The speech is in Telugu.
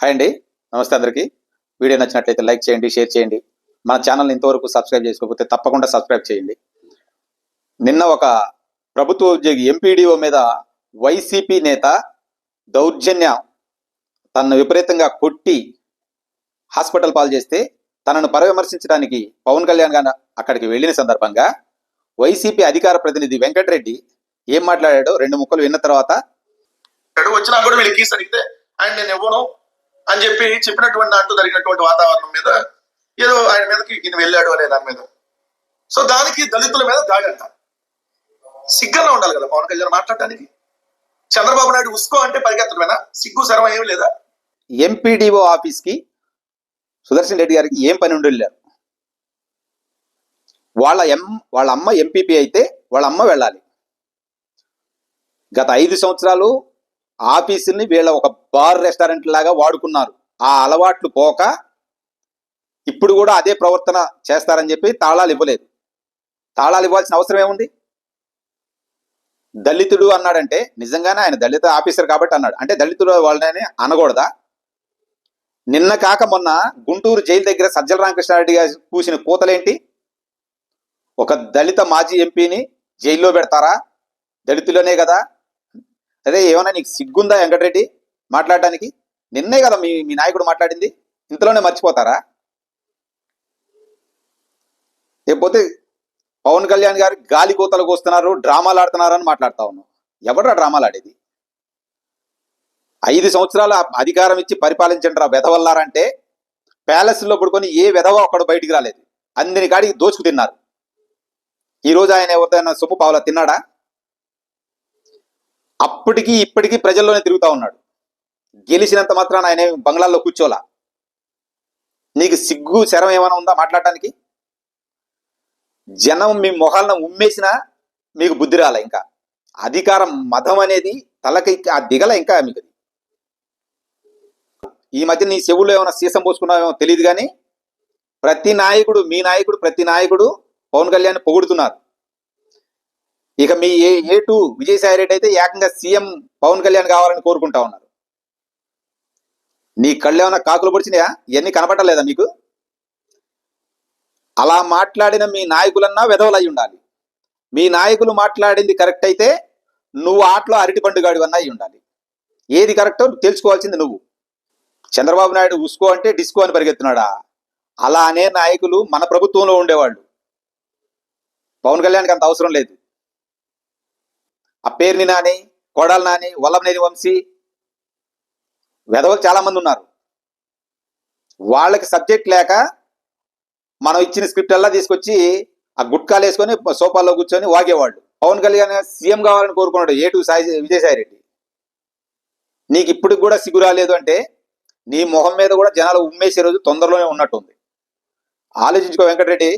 హాయ్ అండి. నమస్తే అందరికీ. వీడియో నచ్చినట్లయితే లైక్ చేయండి షేర్ చేయండి. మన ఛానల్ ఇంతవరకు సబ్స్క్రైబ్ చేసుకోకపోతే తప్పకుండా సబ్స్క్రైబ్ చేయండి. నిన్న ఒక ప్రభుత్వ ఉద్యోగి ఎంపీడీఓ మీద వైసీపీ నేత దౌర్జన్యం తనను విపరీతంగా కొట్టి హాస్పిటల్ పాలు చేస్తే తనను పరవిమర్శించడానికి పవన్ కళ్యాణ్ గారు అక్కడికి వెళ్ళిన సందర్భంగా వైసీపీ అధికార ప్రతినిధి వెంకటరెడ్డి ఏం మాట్లాడాడో రెండు ముక్కలు విన్న తర్వాత వచ్చినా కూడా వీళ్ళకి కీస్ ఆయన నేను ఇవ్వను అని చెప్పి చెప్పినటువంటి దాంట్లో జరిగినటువంటి వాతావరణం మీద ఏదో ఆయన మీదకి ఈయన వెళ్ళాడు అనే దాని మీద. సో దానికి దళితుల మీద దాడి అంట. సిగ్గంగా ఉండాలి కదా పవన్ కళ్యాణ్ మాట్లాడడానికి చంద్రబాబు నాయుడు ఉసుకో అంటే పరిగెత్తడమేనా? సిగ్గు శరమ ఏమి లేదా? ఎంపీడీఓ ఆఫీస్కి సుదర్శన్ రెడ్డి గారికి ఏం పని ఉండి వాళ్ళ ఎం వాళ్ళ అమ్మ ఎంపీపీ అయితే వాళ్ళ అమ్మ వెళ్ళాలి. గత ఐదు సంవత్సరాలు ఆఫీసుని వీళ్ళ ఒక బార్ రెస్టారెంట్ లాగా వాడుకున్నారు. ఆ అలవాట్లు పోక ఇప్పుడు కూడా అదే ప్రవర్తన చేస్తారని చెప్పి తాళాలు ఇవ్వలేదు. తాళాలు ఇవ్వాల్సిన అవసరం ఏముంది? దళితుడు అన్నాడంటే నిజంగానే ఆయన దళిత ఆఫీసర్ కాబట్టి అన్నాడు. అంటే దళితుడు వాళ్ళని అనకూడదా? నిన్న కాక మొన్న గుంటూరు జైలు దగ్గర సజ్జల రామకృష్ణారెడ్డి గారు కూసిన కూతలేంటి? ఒక దళిత మాజీ ఎంపీని జైల్లో పెడతారా? దళితులనే కదా. అదే ఏమైనా నీకు సిగ్గుందా వెంకటరెడ్డి మాట్లాడటానికి? నిన్నే కదా మీ మీ నాయకుడు మాట్లాడింది. ఇంతలోనే మర్చిపోతారా? లేకపోతే పవన్ కళ్యాణ్ గారు గాలి కూతలు కోస్తున్నారు డ్రామాలు ఆడుతున్నారు అని మాట్లాడుతా ఉన్నాం ఎవడ్రా డ్రామాలు ఆడేది? ఐదు సంవత్సరాల అధికారం ఇచ్చి పరిపాలించండి రా వెధవల్లారంటే ప్యాలెస్లో పడుకొని ఏ వెధవ అక్కడ బయటికి రాలేదు. అందిని కాడికి దోచుకు తిన్నారు. ఈ రోజు ఆయన ఎవరిదైనా సొమ్ము పావులా తిన్నాడా? అప్పటికి ఇప్పటికీ ప్రజల్లోనే తిరుగుతా ఉన్నాడు. గెలిచినంత మాత్రాన ఆయన బంగ్లాల్లో కూర్చోలా నీకు సిగ్గు శరం ఏమైనా ఉందా మాట్లాడటానికి? జనం మీ మొహాలను ఉమ్మేసినా మీకు బుద్ధి రాలే ఇంకా? అధికారం మతం అనేది తలకి ఆ దిగల ఇంకా మీకు ఈ మధ్య నీ చెవుల్లో ఏమైనా సీసం పోసుకున్నావేమో తెలియదు కానీ ప్రతి నాయకుడు మీ నాయకుడు ప్రతి నాయకుడు పవన్ కళ్యాణ్ పొగుడుతున్నారు. ఇక మీ A A two Vijayasai Reddy అయితే ఏకంగా సీఎం పవన్ కళ్యాణ్ కావాలని కోరుకుంటా ఉన్నారు. నీ కళ్ళు ఏమైనా కాకులు పొడిచినాయా? ఇవన్నీ కనపడలేదా మీకు? అలా మాట్లాడిన మీ నాయకులన్నా వెధవలు ఉండాలి. మీ నాయకులు మాట్లాడింది కరెక్ట్ అయితే నువ్వు ఆటలో అరటి పండుగాడు అన్నా ఉండాలి. ఏది కరెక్టో తెలుసుకోవాల్సింది నువ్వు. చంద్రబాబు నాయుడు ఉసుకో అంటే డిస్కో అని పరిగెత్తున్నాడా? అలా అనే నాయకులు మన ప్రభుత్వంలో ఉండేవాళ్ళు. పవన్ కళ్యాణ్కి అంత అవసరం లేదు. ఆ పేరుని నాని కోడాలు నాని వల్లభనేని వంశీ వెధవలు చాలా మంది ఉన్నారు. వాళ్ళకి సబ్జెక్ట్ లేక మనం ఇచ్చిన స్క్రిప్ట్ అలా తీసుకొచ్చి ఆ గుట్కాలు వేసుకొని సోఫాలో కూర్చొని వాగేవాళ్ళు. పవన్ కళ్యాణ్ సీఎం కావాలని కోరుకున్నాడు ఏ టూ సాయి విజయసాయి రెడ్డి. నీకు ఇప్పటికి కూడా సిగ్గు రాలేదు అంటే నీ మొహం మీద కూడా జనాలు ఉమ్మేసే రోజు తొందరలోనే ఉన్నట్టుంది. ఆలోచించుకో వెంకటరెడ్డి